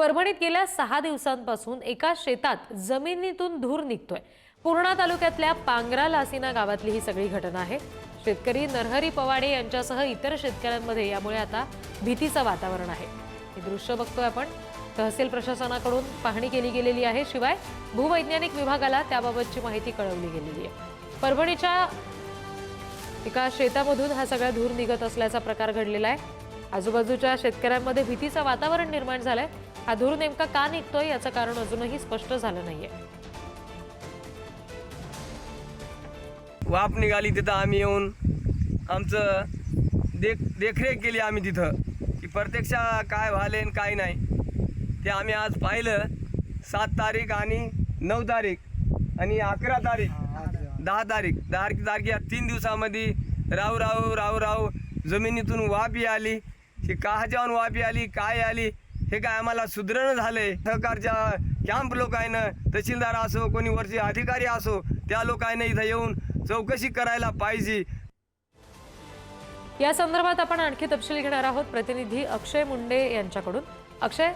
परभणीत गेल्या सहा दिवसांपासून एका शेतात जमिनीतून धूर निघतोय. पूर्णा तालुक्यातल्या पांगरा लासिना गावातली ही सगळी घटना आहे. शेतकरी नरहरी पवाडे यांच्यासह इतर शेतकऱ्यांमध्ये यामुळे आता भीतीचं वातावरण आहे. हे दृश्य बघतोय आपण. तहसील प्रशासनाकडून पाहणी केली गेलेली आहे. शिवाय भूवैज्ञानिक विभागाला त्याबाबतची माहिती कळवली गेलेली आहे. परभणीच्या एका शेतामधून हा सगळा धूर निघत असल्याचा प्रकार घडलेला आहे. आजूबाजूच्या शेतकऱ्यांमध्ये भीतीचं वातावरण निर्माण झालंय. हा धूर नेमका का निघतोय याचं कारण अजूनही स्पष्ट झालं नाहीये. वाफ निघाली तिथं आम्ही येऊन. आमचं देख देखरेख केली आम्ही तिथं की प्रत्यक्ष काय व्हाले आणि काय नाही. ते आम्ही आज पाहिलं सात तारीख आणि नऊ तारीख आणि अकरा तारीख दहा तारीख. दहा तारीख या तीन दिवसामध्ये राव राव राव राव जमिनीतून वाफी आली ही जेवण वाफी आली काय आली हे काय आम्हाला सुधरणं झाले सहकारच्या कॅम्प लोकांनं तहसीलदार असो कोणी वरचे अधिकारी असो त्या लोकांना इथं येऊन चौकशी करायला पाहिजे. या संदर्भात आपण आणखी तपशील घेणार आहोत. प्रतिनिधी अक्षय मुंडे यांच्याकडून. अक्षय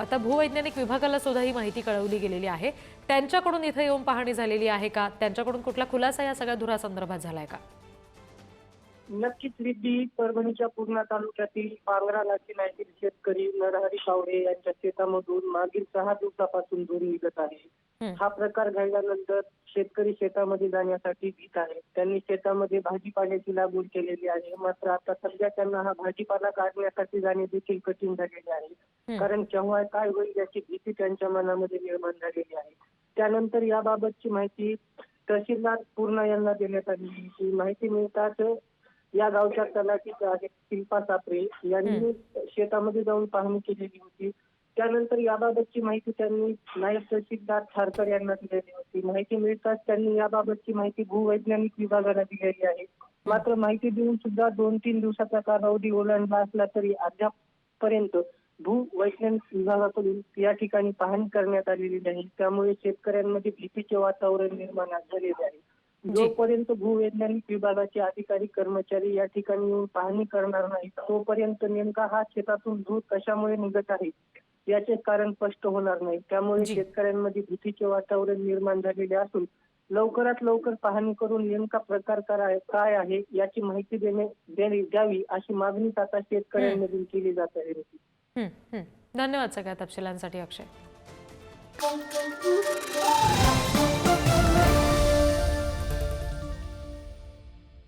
आता भूवैज्ञानिक विभागाला सुद्धा ही माहिती कळवली गेलेली आहे. त्यांच्याकडून इथं येऊन पाहणी झालेली आहे का? त्यांच्याकडून कुठला खुलासा या सगळ्या धुरासंदर्भात झालाय का? नक्कीच रिद्धी परभणीच्या पूर्णा तालुक्यातील पांगरा नाशिन येथील शेतकरी नरहरी कावडे यांच्या शेतामधून मागील सहा दिवसापासून धूर निघत आहे. हं. प्रकार घडल्यानंतर शेतकरी शेतामध्ये जाण्यासाठी भीत आहे. त्यांनी शेतामध्ये भाजीपाल्याची लागवड केलेली आहे. मात्र आता सध्या त्यांना हा भाजीपाला काढण्यासाठी जाणे देखील कठीण झालेले आहे. कारण केव्हा काय होईल याची भीती त्यांच्या मनामध्ये निर्माण झालेली आहे. त्यानंतर याबाबतची माहिती तहसीलदार पूर्णा यांना देण्यात आली. ही माहिती मिळताच या गावच्या तलाठी शिल्पा सापरे यांनी शेतामध्ये जाऊन पाहणी केलेली होती. त्यानंतर याबाबतची माहिती त्यांनी नायब तहसीलदार खारकर यांना दिलेली होती. माहिती मिळताच त्यांनी याबाबतची माहिती भूवैज्ञानिक विभागाला दिलेली आहे. मात्र माहिती देऊन सुद्धा दोन तीन दिवसाचा कालावधी ओलांडला असला तरी अद्यापपर्यंत भूवैज्ञानिक विभागाकडून या ठिकाणी पाहणी करण्यात आलेली नाही. त्यामुळे शेतकऱ्यांमध्ये भीतीचे वातावरण निर्माण झालेले आहे. जोपर्यंत भूवैज्ञानिक विभागाचे अधिकारी कर्मचारी या ठिकाणी येऊन पाहणी करणार नाही तोपर्यंत नेमका हा शेतातून धूर कशामुळे निघत आहे याचे कारण स्पष्ट होणार नाही. त्यामुळे. शेतकऱ्यांमध्ये भीतीचे वातावरण निर्माण झालेले असून लवकरात लवकर पाहणी करून नेमका प्रकार काय काय आहे याची माहिती देणे देणे- द्यावी अशी मागणी आता शेतकऱ्यांमधून केली जात आहे. हं, हं. धन्यवाद सगळ्या तपशिलांसाठी अक्षय.